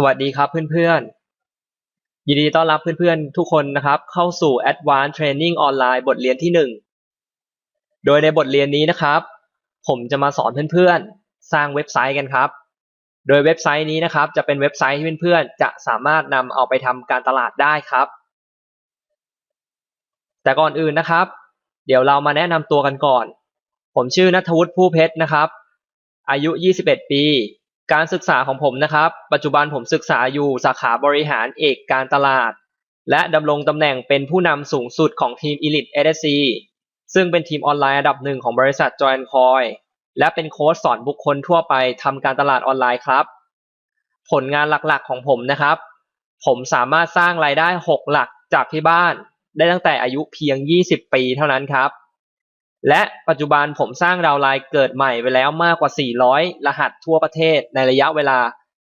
สวัสดีครับเพื่อนๆ ยินดีต้อนรับเพื่อนๆ ทุกคนนะครับเข้าสู่ Advanced Training Online บทเรียนที่ 1 โดยในบทเรียนนี้นะครับ ผมจะมาสอนเพื่อนๆ สร้างเว็บไซต์กันครับ โดยเว็บไซต์นี้นะครับ จะเป็นเว็บไซต์ที่เพื่อนๆ จะสามารถนำเอาไปทำการตลาดได้ครับ แต่ก่อนอื่นนะครับ เดี๋ยวเรามาแนะนำตัวกันก่อน ผมชื่อนัทวุฒิผู้เพชรนะครับ อายุ 21 ปี การศึกษาของผมนะครับ ปัจจุบันผมศึกษาอยู่สาขาบริหารเอกการตลาด และดำรงตำแหน่งเป็นผู้นำสูงสุดของทีม Elite SSC ซึ่งเป็นทีมออนไลน์อันดับหนึ่งของบริษัท Join Coin และเป็นโค้ชสอนบุคคลทั่วไปทำการตลาดออนไลน์ครับ ผลงานหลักๆของผมนะครับ ผมสามารถสร้างรายได้ 6 หลักจากที่บ้าน ได้ตั้งแต่อายุเพียง 20 ปีเท่านั้นครับ และปัจจุบันผมสร้างดาวไลน์เกิดใหม่ไปแล้วมากกว่า 400 รหัสทั่วประเทศในระยะเวลา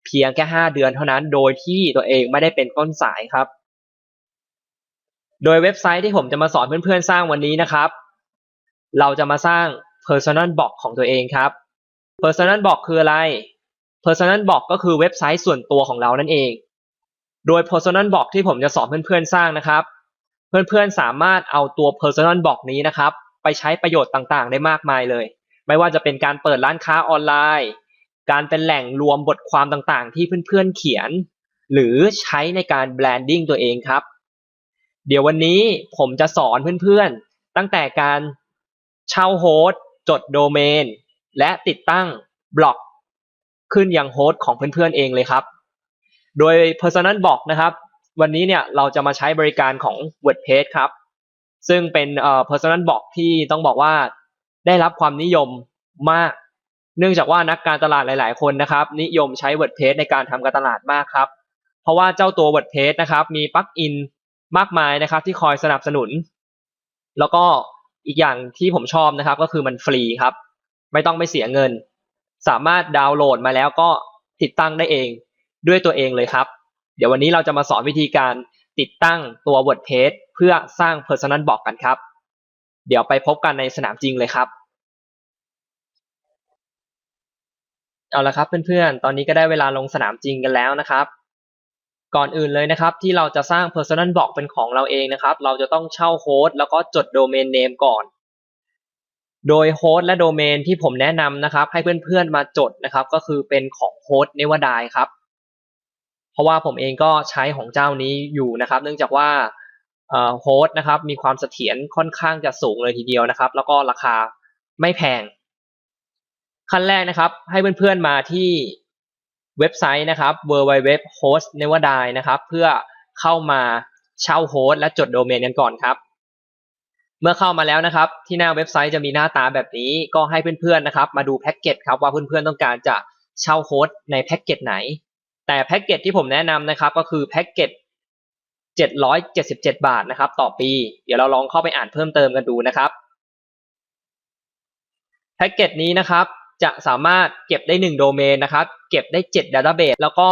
เพียงแค่ 5 เดือนเท่านั้นโดยที่ตัวเองไม่ได้เป็นต้นสายครับ โดยเว็บไซต์ที่ผมจะมาสอนเพื่อนๆสร้างวันนี้นะครับ เราจะมาสร้าง Personal Blog ของตัวเองครับ Personal Blog คืออะไร Personal Blog ก็คือเว็บไซต์ส่วนตัวของเรานั่นเอง โดย Personal Blog ที่ผมจะสอนเพื่อนๆสร้างนะครับ เพื่อนๆสามารถเอาตัว Personal Blog นี้นะครับ ไปใช้ประโยชน์ต่างๆ ได้มากมายเลย ไม่ว่าจะเป็นการเปิดร้านค้าออนไลน์ การเป็นแหล่งรวมบทความต่างๆ ที่เพื่อนๆเขียน หรือใช้ในการแบรนดิ้งตัวเองครับ เดี๋ยววันนี้ผมจะสอนเพื่อนๆ ตั้งแต่การเช่าโฮสต์จดโดเมน และติดตั้งบล็อก ขึ้นยังโฮสต์ของเพื่อนๆเองเลยครับ โดย Personal Blog นะครับ วันนี้เนี่ยเราจะมาใช้บริการของ WordPress ครับ ซึ่งเป็นเอ่อ Personal Blog ที่ต้องบอกว่าได้รับความนิยมมาก เนื่องจากว่านักการตลาดหลาย ๆ คนนะครับ นิยมใช้ WordPress ในการทำการตลาดมากครับ เพราะว่าเจ้าตัว WordPress นะครับ มีปลั๊กอินมากมายนะครับที่คอยสนับสนุน แล้วก็อีกอย่างที่ผมชอบนะครับ ก็คือมันฟรีครับ ไม่ต้องไปเสียเงิน สามารถดาวน์โหลดมาแล้วก็ติดตั้งได้เองด้วยตัวเองเลยครับ เดี๋ยววันนี้เราจะมาสอนวิธีการ ติดตั้งตัว WordPress เพื่อสร้าง Personal Blog กันครับ เดี๋ยวไปพบกันในสนามจริงเลยครับ เอาละครับเพื่อนๆ ตอนนี้ก็ได้เวลาลงสนามจริงกันแล้วนะครับ ก่อนอื่นเลยนะครับที่เราจะสร้าง Personal Blog เป็นของเราเองนะครับ เราจะต้องเช่าโฮสต์แล้วก็จดโดเมนเนมก่อนโดยโฮสต์และโดเมนที่ผมแนะนำนะครับ ให้เพื่อนๆมาจดนะครับ ก็คือเป็นของโฮสต์เนวดายครับ เพราะว่าผมเองก็ใช้ของเจ้านี้อยู่นะครับ เนื่องจากว่าโฮสต์นะครับมีความเสถียรค่อนข้างจะสูงเลยทีเดียวนะครับ แล้วก็ราคาไม่แพง ขั้นแรกนะครับ ให้เพื่อนๆมาที่เว็บไซต์นะครับ www host n e v e r d i นะครับ เพื่อเข้ามาเช่าโฮสต์และจดโดเมนกันก่อนครับ เมื่อเข้ามาแล้วนะครับ ที่หน้าเว็บไซต์จะมีหน้าตาแบบนี้ก็ให้เพื่อนๆนะครับ มาดูแพ็กเกจครับว่าเพื่อนๆต้องการจะเช่าโฮสต์ในแพ็กเกจไหน แต่แพ็กเกจที่ผมแนะนำนะครับก็คือแพ็กเกจ777 บาทนะครับ ต่อปี เดี๋ยวเราลองเข้าไปอ่านเพิ่มเติมกันดูนะครับแพ็กเกจนี้นะครับจะสามารถเก็บได้ 1 โดเมนนะครับ เก็บได้ 7 Database แล้วก็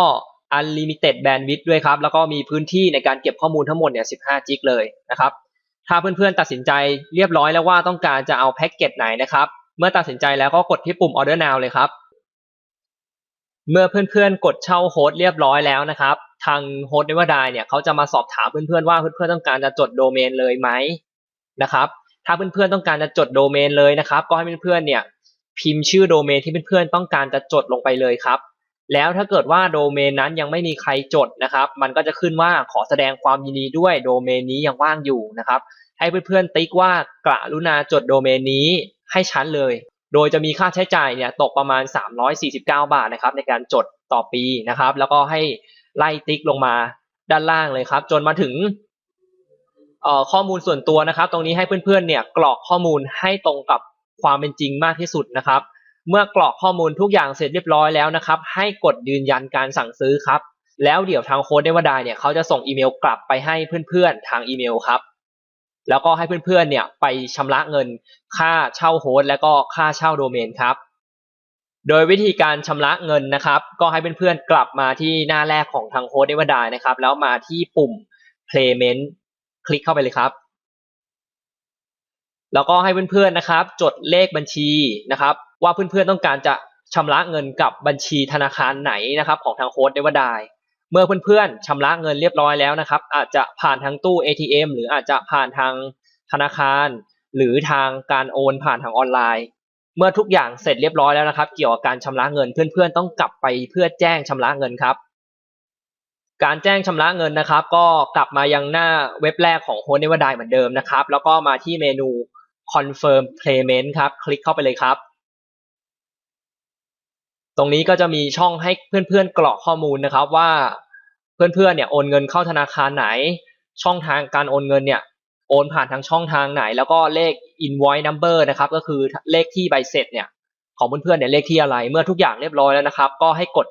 Unlimited Bandwidth ด้วยครับ แล้วก็มีพื้นที่ในการเก็บข้อมูลทั้งหมดเนี่ย 15 จิกเลยนะครับ ถ้าเพื่อนๆตัดสินใจเรียบร้อยแล้วว่าต้องการจะเอาแพ็กเกจไหนนะครับ เมื่อตัดสินใจแล้วก็กดที่ปุ่ม Order Now เลยครับ เมื่อเพื่อนๆ กดเช่าโฮสต์เรียบร้อยแล้วนะครับ ทางโฮสต์เนวดายเนี่ยเขาจะมาสอบถามเพื่อนๆว่าเพื่อนๆต้องการจะจดโดเมนเลยไหมนะครับ ถ้าเพื่อนๆต้องการจะจดโดเมนเลยนะครับ ก็ให้เพื่อนๆเนี่ยพิมพ์ชื่อโดเมนที่เพื่อนๆต้องการจะจดลงไปเลยครับ แล้วถ้าเกิดว่าโดเมนนั้นยังไม่มีใครจดนะครับ มันก็จะขึ้นว่าขอแสดงความยินดีด้วยโดเมนนี้ยังว่างอยู่นะครับ ให้เพื่อนๆติ๊กว่ากระลุณาจดโดเมนนี้ให้ชั้นเลย โดยจะมีค่าใช้จ่ายเนี่ยตกประมาณ 349 บาทนะครับในการจดต่อปีนะครับ แล้วก็ให้ไล่ติ๊กลงมาด้านล่างเลยครับ จนมาถึงข้อมูลส่วนตัวนะครับ ตรงนี้ให้เพื่อนๆเนี่ยกรอกข้อมูลให้ตรงกับความเป็นจริงมากที่สุดนะครับ เมื่อกรอกข้อมูลทุกอย่างเสร็จเรียบร้อยแล้วนะครับ ให้กดยืนยันการสั่งซื้อครับ แล้วเดี๋ยวทางโค้ดเนวดาเนี่ยเขาจะส่งอีเมลกลับไปให้เพื่อนๆทางอีเมลครับ แล้วก็ให้เพื่อนๆเนี่ยไปชำระเงินค่าเช่าโฮสต์และก็ค่าเช่าโดเมนครับ โดยวิธีการชำระเงินนะครับ ก็ให้เพื่อนๆกลับมาที่หน้าแรกของทางโค้ดเนวดานะครับ แล้วมาที่ปุ่ม payment คลิกเข้าไปเลยครับ แล้วก็ให้เพื่อนๆนะครับ จดเลขบัญชีนะครับ ว่าเพื่อนๆต้องการจะชำระเงินกับบัญชีธนาคารไหนนะครับ ของทางโค้ดเนวดาย เมื่อเพื่อนๆชำระเงินเรียบร้อยแล้วนะครับ อาจจะผ่านทางตู้ ATM หรืออาจจะผ่านทางธนาคาร หรือทางการโอนผ่านทางออนไลน์ เมื่อทุกอย่างเสร็จเรียบร้อยแล้วนะครับ เกี่ยวกับการชำระเงินเพื่อนๆ ต้องกลับไปเพื่อแจ้งชำระเงินครับ การแจ้งชำระเงินนะครับ ก็กลับมายังหน้าเว็บแรกของ h o s t n e v e r d i e เหมือนเดิมนะครับ แล้วก็มาที่เมนู confirm payment ครับ คลิกเข้าไปเลยครับ ตรงนี้ก็จะมีช่องให้เพื่อนๆกรอกข้อมูลนะครับว่าเพื่อนๆเนี่ยโอนเงินเข้าธนาคารไหน ช่องทางการโอนเงินเนี่ยโอนผ่านทางช่องทางไหน แล้วก็เลข invoice number นะครับก็คือเลขที่ใบเสร็จเนี่ยของเพื่อนๆเนี่ยเลขที่อะไร เมื่อทุกอย่างเรียบร้อยแล้วนะครับ ก็ให้กด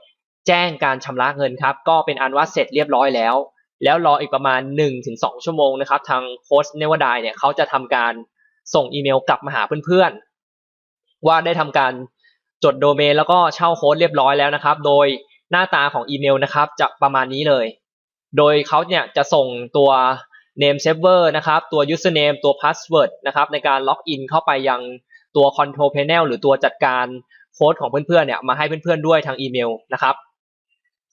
แจ้งการชำระเงินครับ ก็เป็นอันว่าเสร็จเรียบร้อยแล้ว แล้วรออีกประมาณ 1-2 ชั่วโมงนะครับ ทางโค้ชเนวดายเนี่ยเขาจะทำการส่งอีเมลกลับมาหาเพื่อนๆว่าได้ทำการ จดโดเมนแล้วก็เช่าโค้ดเรียบร้อยแล้วนะครับ โดยหน้าตาของอีเมลนะครับจะประมาณนี้เลย โดยเขาเนี่ยจะส่งตัว name server นะครับ ตัว username ตัว password นะครับ ในการล็อกอินเข้าไปยังตัว control panel หรือตัวจัดการโค้ดของเพื่อนๆเนี่ยมาให้เพื่อนๆด้วยทางอีเมลนะครับ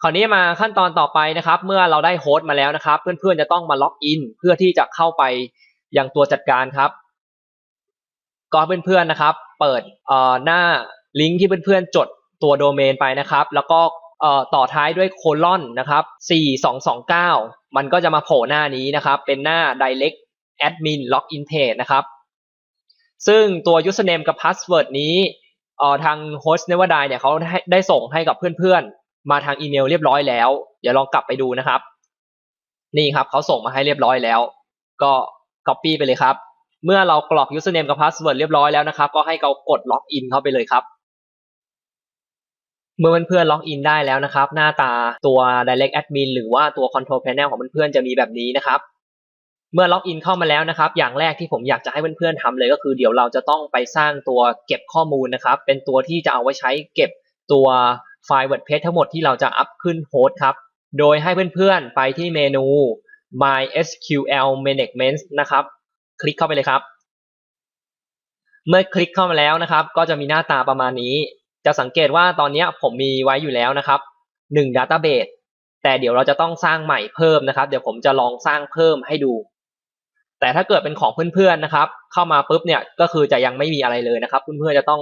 คราวนี้มาขั้นตอนต่อไปนะครับ เมื่อเราได้โฮสต์มาแล้วนะครับ เพื่อนๆจะต้องมาล็อกอินเพื่อที่จะเข้าไปยังตัวจัดการครับก็เพื่อนๆนะครับ เปิดเอ่อหน้า ลิงก์ที่เพื่อนๆจดตัวโดเมนไปนะครับ แล้วก็ต่อท้ายด้วยโคลอนนะครับ 4229 มันก็จะมาโผล่หน้านี้นะครับ เป็นหน้า direct admin login page นะครับ ซึ่งตัว username กับ password นี้ทาง host never die เนี่ยเขาได้ได้ส่งให้กับเพื่อนๆ มาทางอีเมลเรียบร้อยแล้ว เดี๋ยวลองกลับไปดูนะครับ นี่ครับเขาส่งมาให้เรียบร้อยแล้ว ก็ copy ไปเลยครับ เมื่อเรากรอก username กับ password เรียบร้อยแล้วนะครับ ก็ให้เรากด login เข้าไปเลยครับ เมื่อเพื่อนๆล็อกอินได้แล้วนะครับ หน้าตาตัว direct admin หรือว่าตัว control panel ของเพื่อนๆจะมีแบบนี้นะครับ เมื่อล็อกอินเข้ามาแล้วนะครับ อย่างแรกที่ผมอยากจะให้เพื่อนๆทำเลยก็คือเดี๋ยวเราจะต้องไปสร้างตัวเก็บข้อมูลนะครับ เป็นตัวที่จะเอาไว้ใช้เก็บตัวไฟล์ WordPress ทั้งหมดที่เราจะอัพขึ้นโฮสต์ครับ โดยให้เพื่อนๆไปที่เมนู MySQL Management นะครับ คลิกเข้าไปเลยครับ เมื่อคลิกเข้ามาแล้วนะครับ ก็จะมีหน้าตาประมาณนี้ จะสังเกตว่าตอนนี้ผมมีไว้อยู่แล้วนะครับหนึ่ง database แต่เดี๋ยวเราจะต้องสร้างใหม่เพิ่มนะครับ เดี๋ยวผมจะลองสร้างเพิ่มให้ดู แต่ถ้าเกิดเป็นของเพื่อนๆนะครับ เข้ามาปุ๊บเนี่ยก็คือจะยังไม่มีอะไรเลยนะครับ เพื่อนๆจะต้อง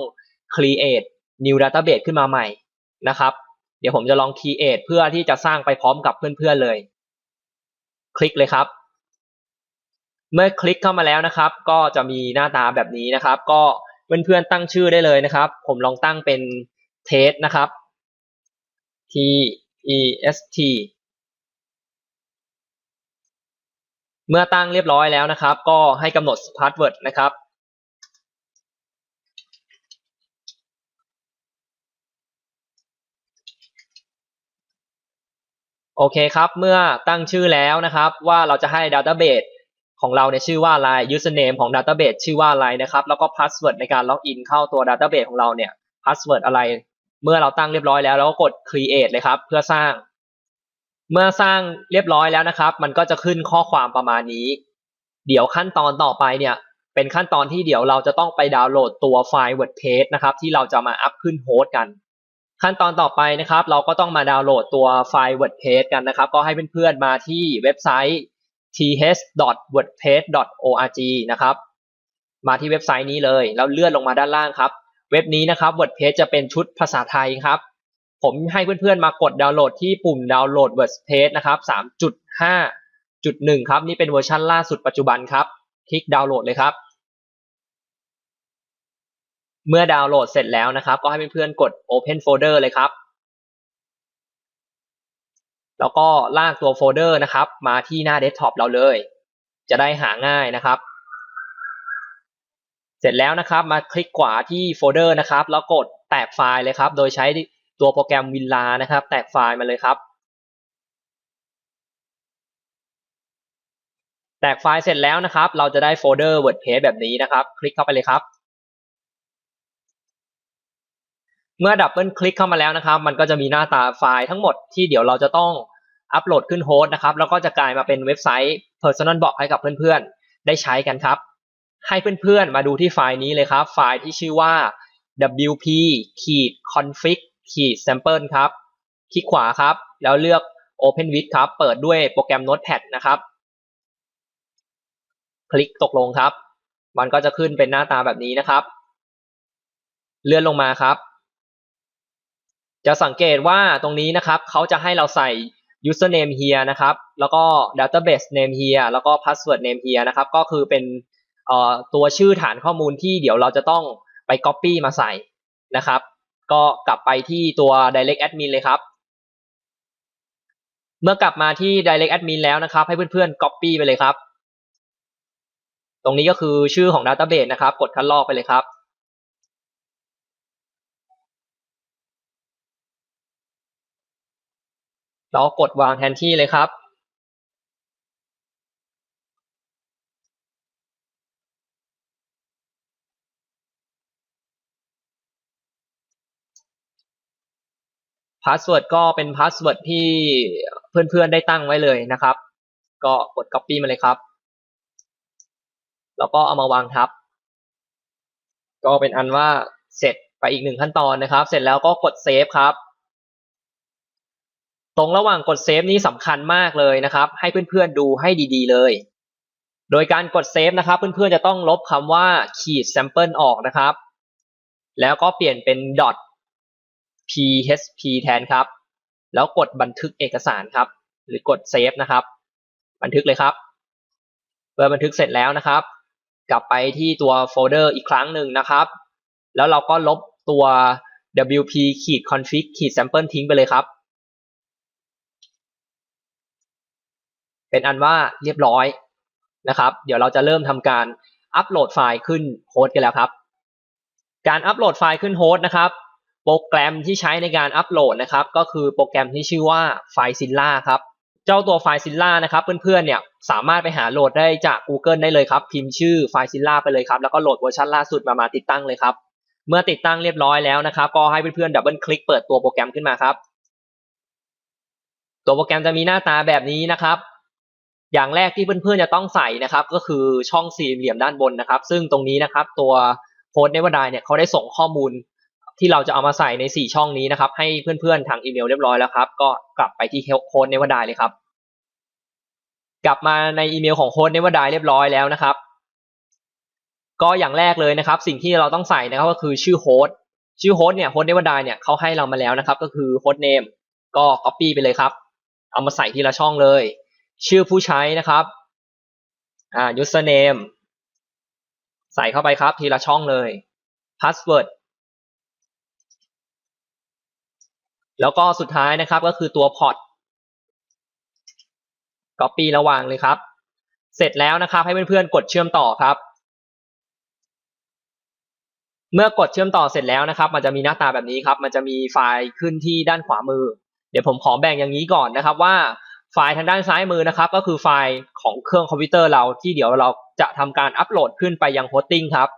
create new database ขึ้นมาใหม่นะครับ เดี๋ยวผมจะลอง create เพื่อที่จะสร้างไปพร้อมกับเพื่อนๆเลย คลิกเลยครับ เมื่อคลิกเข้ามาแล้วนะครับ ก็จะมีหน้าตาแบบนี้นะครับ ก็ เพื่อนๆตั้งชื่อได้เลยนะครับ ผมลองตั้งเป็น test นะครับ t e s t เมื่อตั้งเรียบร้อยแล้วนะครับ ก็ให้กำหนด password นะครับ โอเคครับ เมื่อตั้งชื่อแล้วนะครับ ว่าเราจะให้ database ของเราเนี่ยชื่อว่าอะไร username ของ database ชื่อว่าอะไรนะครับ แล้วก็ password ในการล็อกอินเข้าตัว database ของเราเนี่ย password อะไร เมื่อเราตั้งเรียบร้อยแล้วเราก็กด create เลยครับ เพื่อสร้าง เมื่อสร้างเรียบร้อยแล้วนะครับ มันก็จะขึ้นข้อความประมาณนี้ เดี๋ยวขั้นตอนต่อไปเนี่ยเป็นขั้นตอนที่เดี๋ยวเราจะต้องไปดาวน์โหลดตัวไฟล์ WordPress นะครับ ที่เราจะมาอัพขึ้นโฮสต์กัน ขั้นตอนต่อไปนะครับ เราก็ต้องมาดาวน์โหลดตัวไฟล์ WordPress กันนะครับ ก็ให้เพื่อนๆมาที่เว็บไซต์ th.wordpress.org นะครับมาที่เว็บไซต์นี้เลยแล้วเลื่อนลงมาด้านล่างครับ เว็บนี้นะครับ WordPress จะเป็นชุดภาษาไทยครับ ผมให้เพื่อนๆมากดดาวน์โหลดที่ปุ่มดาวน์โหลด WordPress นะครับ 3.5.1 ครับ นี่เป็นเวอร์ชันล่าสุดปัจจุบันครับ คลิกดาวน์โหลดเลยครับ เมื่อดาวน์โหลดเสร็จแล้วนะครับ ก็ให้เพื่อนๆกด Open Folder เลยครับ แล้วก็ลากตัวโฟลเดอร์นะครับ มาที่หน้าเดสก์ท็อปเราเลย จะได้หาง่ายนะครับ เสร็จแล้วนะครับ มาคลิกขวาที่โฟลเดอร์นะครับ แล้วกดแตกไฟล์เลยครับ โดยใช้ตัวโปรแกรม Villa นะครับ แตกไฟล์มาเลยครับ แตกไฟล์เสร็จแล้วนะครับ เราจะได้โฟลเดอร์ WordPress แบบนี้นะครับ คลิกเข้าไปเลยครับ เมื่อดับเบิลคลิกเข้ามาแล้วนะครับ มันก็จะมีหน้าตาไฟล์ทั้งหมดที่เดี๋ยวเราจะต้องอัปโหลดขึ้นโฮสต์นะครับ แล้วก็จะกลายมาเป็นเว็บไซต์ Personal Blog ให้กับเพื่อนๆ ได้ใช้กันครับ ให้เพื่อนๆ มาดูที่ไฟล์นี้เลยครับ ไฟล์ที่ชื่อว่า wp config sample ครับ คลิกขวาครับ แล้วเลือก Open with ครับ เปิดด้วยโปรแกรม Notepad นะครับ คลิกตกลงครับ มันก็จะขึ้นเป็นหน้าตาแบบนี้นะครับ เลื่อนลงมาครับ จะสังเกตว่าตรงนี้นะครับเขาจะให้เราใส่ username here นะครับ แล้วก็ database name here แล้วก็ password name here นะครับ ก็คือเป็นตัวชื่อฐานข้อมูลที่เดี๋ยวเราจะต้องไป copy มาใส่นะครับ ก็กลับไปที่ตัว direct admin เลยครับ เมื่อกลับมาที่ direct admin แล้วนะครับ ให้เพื่อนๆ copy ไปเลยครับ ตรงนี้ก็คือชื่อของ database นะครับ กดคัดลอกไปเลยครับ แล้วกดวางแทนที่เลยครับ พาสเวิร์ดก็เป็นพาสเวิร์ดที่เพื่อนๆได้ตั้งไว้เลยนะครับ ก็กด Copy มาเลยครับ แล้วก็เอามาวางทับ ก็เป็นอันว่าเสร็จไปอีกหนึ่งขั้นตอนนะครับ เสร็จแล้วก็กดเซฟครับ ตรงระหว่างกดเซฟนี้สำคัญมากเลยนะครับ ให้เพื่อนๆดูให้ดีๆเลย โดยการกดเซฟนะครับ เพื่อนๆจะต้องลบคำว่าขีด sample ออกนะครับ แล้วก็เปลี่ยนเป็น dot php แทนครับ แล้วกดบันทึกเอกสารครับ หรือกดเซฟนะครับ บันทึกเลยครับเมื่อบันทึกเสร็จแล้วนะครับ กลับไปที่ตัวโฟลเดอร์อีกครั้งหนึ่งนะครับ แล้วเราก็ลบตัว wp ขีด config ขีด sample ทิ้งไปเลยครับ เป็นอันว่าเรียบร้อยนะครับ เดี๋ยวเราจะเริ่มทำการอัปโหลดไฟล์ขึ้นโฮสต์กันแล้วครับ การอัปโหลดไฟล์ขึ้นโฮสต์นะครับ โปรแกรมที่ใช้ในการอัปโหลดนะครับ ก็คือโปรแกรมที่ชื่อว่า FileZilla ครับ เจ้าตัว FileZilla นะครับเพื่อนๆเนี่ยสามารถไปหาโหลดได้จาก Google ได้เลยครับ พิมพ์ชื่อ FileZilla ไปเลยครับ แล้วก็โหลดเวอร์ชันล่าสุดมามาติดตั้งเลยครับ เมื่อติดตั้งเรียบร้อยแล้วนะครับ ก็ให้เพื่อนๆดับเบิลคลิกเปิดตัวโปรแกรมขึ้นมาครับ ตัวโปรแกรมจะมีหน้าตาแบบนี้นะครับ อย่างแรกที่เพื่อนๆจะต้องใส่นะครับ ก็คือช่องสี่เหลี่ยมด้านบนนะครับ ซึ่งตรงนี้นะครับตัวโค้ดเนวดายเนี่ยเขาได้ส่งข้อมูลที่เราจะเอามาใส่ใน 4 ช่องนี้นะครับ ให้เพื่อนๆทางอีเมลเรียบร้อยแล้วครับ ก็กลับไปที่โค้ดเนวดายเลยครับ กลับมาในอีเมลของโค้ดเนวดายเรียบร้อยแล้วนะครับ ก็อย่างแรกเลยนะครับ สิ่งที่เราต้องใส่นะครับก็คือชื่อโฮสต์ชื่อโฮสต์เนี่ยโฮสต์เนวดายเนี่ยเขาให้เรามาแล้วนะครับ ก็คือโฮสต์เนมก็ copy ไปเลยครับ เอามาใส่ทีละช่องเลย ชื่อผู้ใช้นะครับอ่า username ใส่เข้าไปครับทีละช่องเลย password แล้วก็สุดท้ายนะครับก็คือตัวพอร์ต copy ระวางเลยครับ เสร็จแล้วนะครับให้เพื่อนๆกดเชื่อมต่อครับ เมื่อกดเชื่อมต่อเสร็จแล้วนะครับ มันจะมีหน้าตาแบบนี้ครับ มันจะมีไฟล์ขึ้นที่ด้านขวามือ เดี๋ยวผมขอแบ่งอย่างนี้ก่อนนะครับว่า ไฟล์ทางด้านซ้ายมือนะครับ ก็คือไฟล์ของเครื่องคอมพิวเตอร์เราที่เดี๋ยวเราจะทำการอัปโหลดขึ้นไปยังโฮสติ้งครับ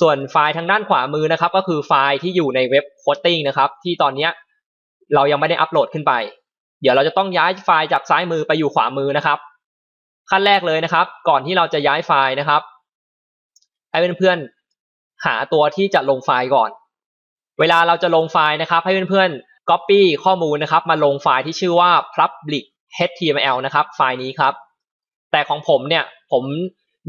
ส่วนไฟล์ทางด้านขวามือนะครับ ก็คือไฟล์ที่อยู่ในเว็บโฮสติ้งนะครับ ที่ตอนนี้เรายังไม่ได้อัปโหลดขึ้นไป เดี๋ยวเราจะต้องย้ายไฟล์จากซ้ายมือไปอยู่ขวามือนะครับ ขั้นแรกเลยนะครับ ก่อนที่เราจะย้ายไฟล์นะครับให้เพื่อนๆหาตัวที่จะลงไฟล์ก่อน เวลาเราจะลงไฟล์นะครับ ให้เพื่อนๆ copy ข้อมูลนะครับ มาลงไฟล์ที่ชื่อว่า public html นะครับ ไฟล์นี้ครับ แต่ของผมเนี่ยผม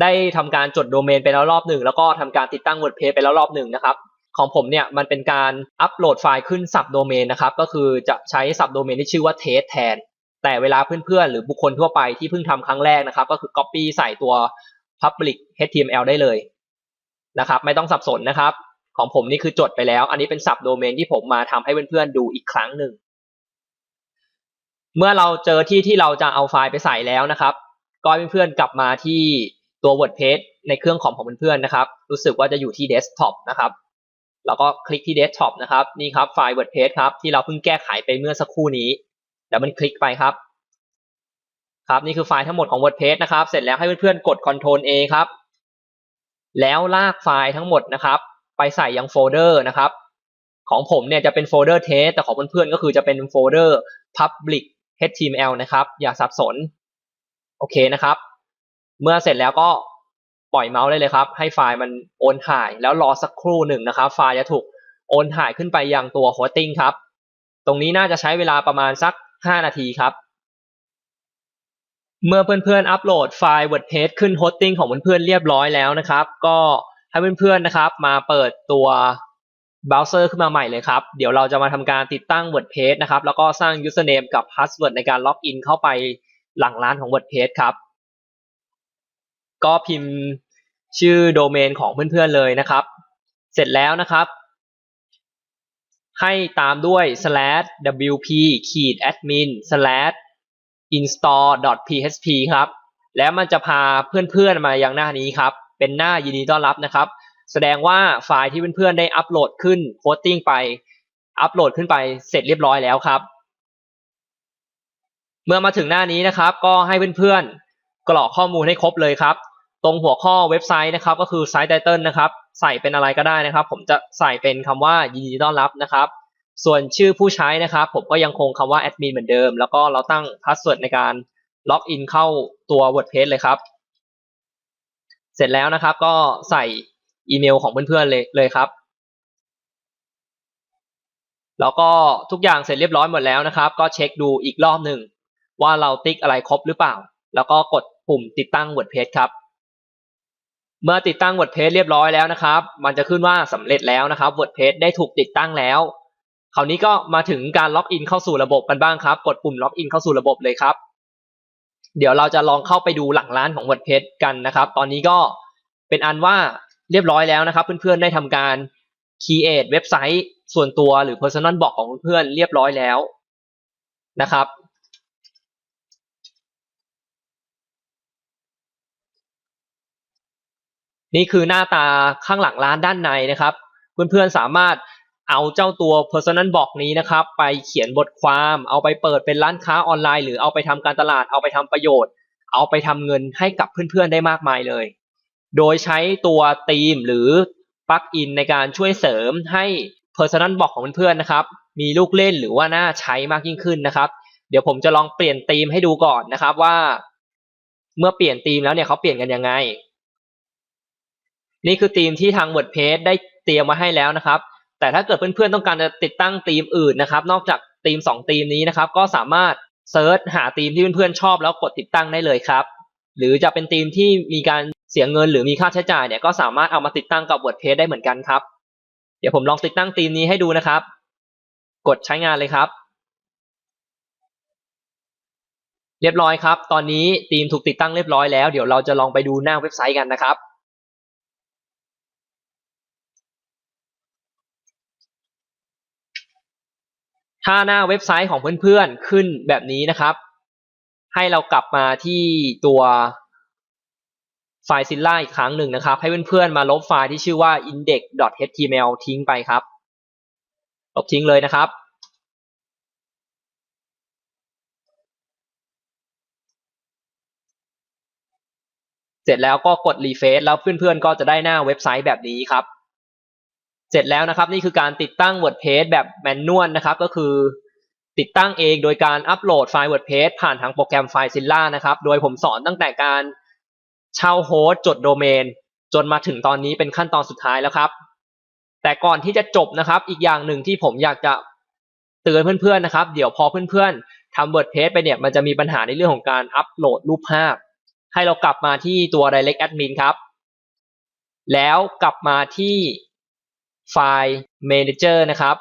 ได้ทำการจดโดเมนไปแล้วรอบหนึ่งแล้วก็ทำการติดตั้ง WordPress ไปแล้วรอบหนึ่งนะครับ ของผมเนี่ยมันเป็นการอัปโหลดไฟล์ขึ้นสับโดเมนนะครับ ก็คือจะใช้สับโดเมนที่ชื่อว่า test แทน แต่เวลาเพื่อนๆ หรือบุคคลทั่วไปที่เพิ่งทำครั้งแรกนะครับ ก็คือ copy ใส่ตัว public html ได้เลยนะครับ ไม่ต้องสับสนนะครับ ของผมนี่คือจดไปแล้ว อันนี้เป็นสับโดเมนที่ผมมาทำให้เพื่อนๆดูอีกครั้งหนึ่ง เมื่อเราเจอที่ที่เราจะเอาไฟล์ไปใส่แล้วนะครับ ก็ให้เพื่อนๆกลับมาที่ตัว WordPress ในเครื่องคอมของเพื่อนๆนะครับ รู้สึกว่าจะอยู่ที่ Desktop นะครับ แล้วก็คลิกที่ Desktop นะครับ นี่ครับไฟล์ WordPress ครับที่เราเพิ่งแก้ไขไปเมื่อสักครู่นี้แล้วมันคลิกไปครับ ครับนี่คือไฟล์ทั้งหมดของ WordPress นะครับ เสร็จแล้วให้เพื่อนๆกด Ctrl A ครับ แล้วลากไฟล์ทั้งหมดนะครับ ไปใส่ยังโฟลเดอร์นะครับ ของผมเนี่ยจะเป็นโฟลเดอร์ test แต่ของเพื่อนๆก็คือจะเป็นโฟลเดอร์ public html นะครับ อย่าสับสน โอเคนะครับ เมื่อเสร็จแล้วก็ปล่อยเมาส์ได้เลยครับ ให้ไฟล์มันโอนถ่าย แล้วรอสักครู่หนึ่งนะครับ ไฟล์จะถูกโอนถ่ายขึ้นไปยังตัวโฮสติ้งครับ ตรงนี้น่าจะใช้เวลาประมาณสัก 5 นาทีครับ เมื่อเพื่อนๆอัปโหลดไฟล์ WordPress ขึ้นโฮสติ้งของเพื่อนๆเรียบร้อยแล้วนะครับ ก็ให้เพื่อนๆนะครับ มาเปิดตัว เบราว์เซอร์ขึ้นมาใหม่เลยครับ เดี๋ยวเราจะมาทำการติดตั้ง WordPress นะครับ แล้วก็สร้าง username กับ password ในการล็อกอินเข้าไปหลังร้านของ WordPress ครับ ก็พิมพ์ชื่อโดเมนของเพื่อนๆเลยนะครับ เสร็จแล้วนะครับ ให้ตามด้วย slash wp ขีด admin slash install.php ครับ แล้วมันจะพาเพื่อนๆมายังหน้านี้ครับ เป็นหน้ายินดีต้อนรับนะครับ แสดงว่าไฟล์ที่เพื่อนๆได้อัปโหลดขึ้นโพสติ้งไป อัปโหลดขึ้นไปเสร็จเรียบร้อยแล้วครับ เมื่อมาถึงหน้านี้นะครับ ก็ให้เพื่อนๆกรอกข้อมูลให้ครบเลยครับ ตรงหัวข้อเว็บไซต์นะครับ ก็คือไซต์ไตเติลนะครับ ใส่เป็นอะไรก็ได้นะครับ ผมจะใส่เป็นคำว่ายินดีต้อนรับนะครับ ส่วนชื่อผู้ใช้นะครับ ผมก็ยังคงคำว่าแอดมินเหมือนเดิม แล้วก็เราตั้งพาสเวิร์ดในการล็อกอินเข้าตัว WordPress เลยครับ เสร็จแล้วนะครับก็ใส่ อีเมลของเพื่อนๆเลยเลยครับ แล้วก็ทุกอย่างเสร็จเรียบร้อยหมดแล้วนะครับ ก็เช็คดูอีกรอบหนึ่งว่าเราติ๊กอะไรครบหรือเปล่า แล้วก็กดปุ่มติดตั้ง WordPress ครับ เมื่อติดตั้ง WordPress เรียบร้อยแล้วนะครับ มันจะขึ้นว่าสำเร็จแล้วนะครับ WordPress ได้ถูกติดตั้งแล้ว คราวนี้ก็มาถึงการล็อกอินเข้าสู่ระบบกันบ้างครับ กดปุ่มล็อกอินเข้าสู่ระบบเลยครับเดี๋ยวเราจะลองเข้าไปดูหลังร้านของ WordPress กันนะครับ ตอนนี้ก็เป็นอันว่า เรียบร้อยแล้วนะครับเพื่อนๆได้ทำการ create เว็บไซต์ส่วนตัวหรือ personal blog ของเพื่อนๆเรียบร้อยแล้วนะครับ นี่คือหน้าตาข้างหลังร้านด้านในนะครับ เพื่อนๆสามารถเอาเจ้าตัว personal blog นี้นะครับ ไปเขียนบทความ เอาไปเปิดเป็นร้านค้าออนไลน์ หรือเอาไปทำการตลาดเอาไปทำประโยชน์ เอาไปทำเงินให้กับเพื่อนๆได้มากมายเลย โดยใช้ตัวธีมหรือปลั๊กอินในการช่วยเสริมให้ personal blog ของเพื่อนๆนะครับมีลูกเล่นหรือว่าน่าใช้มากยิ่งขึ้นนะครับ เดี๋ยวผมจะลองเปลี่ยนธีมให้ดูก่อนนะครับว่า เมื่อเปลี่ยนธีมแล้วเนี่ยเขาเปลี่ยนกันยังไง นี่คือธีมที่ทาง WordPress ได้เตรียมมาให้แล้วนะครับ แต่ถ้าเกิดเพื่อนๆต้องการจะติดตั้งธีมอื่นนะครับ นอกจากธีม2ธีมนี้นะครับ ก็สามารถเซิร์ชหาธีมที่เพื่อนๆชอบแล้วกดติดตั้งได้เลยครับ หรือจะเป็นธีมที่มีการ เสียเงินหรือมีค่าใช้จ่ายเนี่ยก็สามารถเอามาติดตั้งกับ WordPress ได้เหมือนกันครับ เดี๋ยวผมลองติดตั้งธีมนี้ให้ดูนะครับ กดใช้งานเลยครับ เรียบร้อยครับ ตอนนี้ธีมถูกติดตั้งเรียบร้อยแล้ว เดี๋ยวเราจะลองไปดูหน้าเว็บไซต์กันนะครับถ้าหน้าเว็บไซต์ของเพื่อนๆขึ้นแบบนี้นะครับ ให้เรากลับมาที่ตัว ไฟล์ Zilla อีกครั้งหนึ่งนะครับ ให้เพื่อนๆมาลบไฟล์ที่ชื่อว่า index.html ทิ้งไปครับ ลบทิ้งเลยนะครับ เสร็จแล้วก็กดรีเฟซแล้วเพื่อนๆก็จะได้หน้าเว็บไซต์แบบนี้ครับ เสร็จแล้วนะครับนี่คือการติดตั้ง WordPress แบบแมนนวลนะครับ ก็คือติดตั้งเองโดยการอัปโหลดไฟล์ WordPress ผ่านทางโปรแกรมไฟล์ Zilla นะครับ โดยผมสอนตั้งแต่การ เช่าโฮสต์จดโดเมน จนมาถึงตอนนี้เป็นขั้นตอนสุดท้ายแล้วครับ แต่ก่อนที่จะจบนะครับ อีกอย่างหนึ่งที่ผมอยากจะเตือนเพื่อนๆนะครับ เดี๋ยวพอเพื่อนๆทำ WordPress ไปเนี่ยมันจะมีปัญหาในเรื่องของการอัปโหลดรูปภาพ ให้เรากลับมาที่ตัว direct admin ครับ แล้วกลับมาที่ไฟล์ manager นะครับ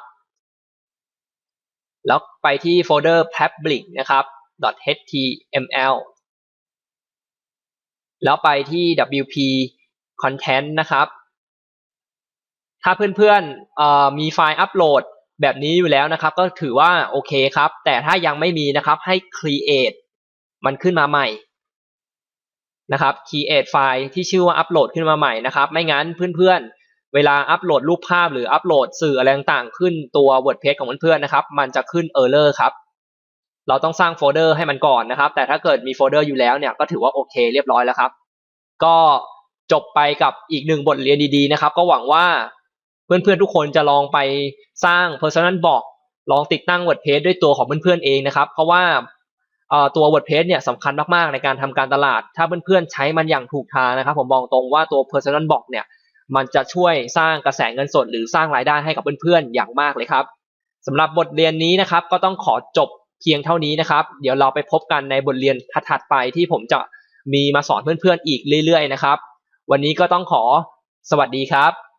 แล้วไปที่โฟลเดอร์ public นะครับ .html แล้วไปที่ wp content นะครับ ถ้าเพื่อนๆมีไฟล์อัปโหลดแบบนี้อยู่แล้วนะครับ ก็ถือว่าโอเคครับ แต่ถ้ายังไม่มีนะครับให้ create มันขึ้นมาใหม่นะครับ create ไฟล์ที่ชื่อว่าอัปโหลดขึ้นมาใหม่นะครับ ไม่งั้นเพื่อนๆ เวลาอัปโหลดรูปภาพหรืออัปโหลดสื่ออะไรต่างๆ ขึ้นตัว WordPress ของเพื่อนๆนะครับ มันจะขึ้น error ครับ เราต้องสร้างโฟลเดอร์ให้มันก่อนนะครับ แต่ถ้าเกิดมีโฟลเดอร์อยู่แล้วเนี่ยก็ถือว่าโอเคเรียบร้อยแล้วครับ ก็จบไปกับอีกหนึ่งบทเรียนดีๆนะครับ ก็หวังว่าเพื่อนๆทุกคนจะลองไปสร้าง personal blog ลองติดตั้ง WordPress ด้วยตัวของเพื่อนๆเองนะครับ เพราะว่าตัว WordPress เนี่ยสำคัญมากๆในการทำการตลาด ถ้าเพื่อนๆใช้มันอย่างถูกทางนะครับ ผมบอกตรงว่าตัว personal blog เนี่ยมันจะช่วยสร้างกระแสเงินสดหรือสร้างรายได้ให้กับเพื่อนๆอย่างมากเลยครับสำหรับบทเรียนนี้นะครับ ก็ต้องขอจบ เพียงเท่านี้นะครับ เดี๋ยวเราไปพบกันในบทเรียนถัดๆไปที่ผมจะมีมาสอนเพื่อนๆอีกเรื่อยๆนะครับ วันนี้ก็ต้องขอสวัสดีครับ